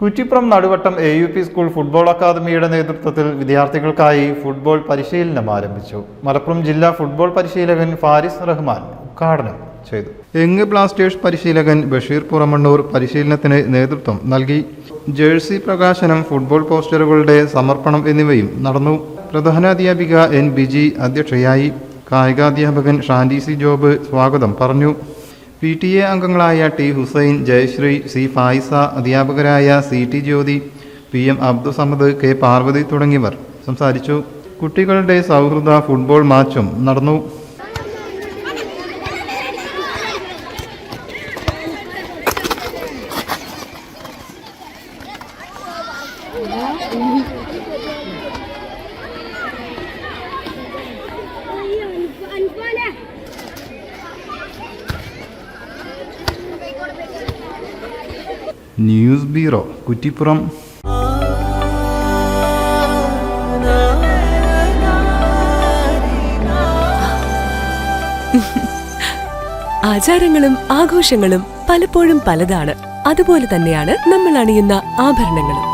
Kuttippuram Naduvattam A U P school football അക്കാദമിയുടെ നേതൃത്വത്തിൽ വിദ്യാർത്ഥികൾക്കായി ഫുട്ബോൾ പരിശീലനം ആരംഭിച്ചു. മലപ്പുറം ജില്ലാ ഫുട്ബോൾ പരിശീലകൻ ഫാരിസ് റഹ്മാൻ ഉദ്ഘാടനം ചെയ്തു. യങ് ബ്ലാസ്റ്റേഴ്സ് പരിശീലകൻ ബഷീർ പുറമണ്ണൂർ പരിശീലനത്തിന് നേതൃത്വം നൽകി. ജേഴ്സി പ്രകാശനം ഫുട്ബോൾ പോസ്റ്ററുകളുടെ സമർപ്പണം എന്നിവയും നടന്നു. പ്രധാനാധ്യാപിക എൻ ബിജി അധ്യക്ഷയായി. കായികാധ്യാപകൻ ഷാൻഡി സി ജോബ് സ്വാഗതം പറഞ്ഞു. പി ടി എ അംഗങ്ങളായ ടി ഹുസൈൻ ജയശ്രീ സി ഫായിസ അധ്യാപകരായ C T Jyothi P M Abdussamad K Parvathi തുടങ്ങിയവർ സംസാരിച്ചു കുട്ടികളുടെ സൗഹൃദ ഫുട്ബോൾ മാച്ചും നടന്നു ന്യൂസ് ബ്യൂറോ കുറ്റിപ്പുറം. ആചാരങ്ങളും ആഘോഷങ്ങളും പലപ്പോഴും പലതാണ്. അതുപോലെ തന്നെയാണ് നമ്മൾ അണിയുന്ന ആഭരണങ്ങളും.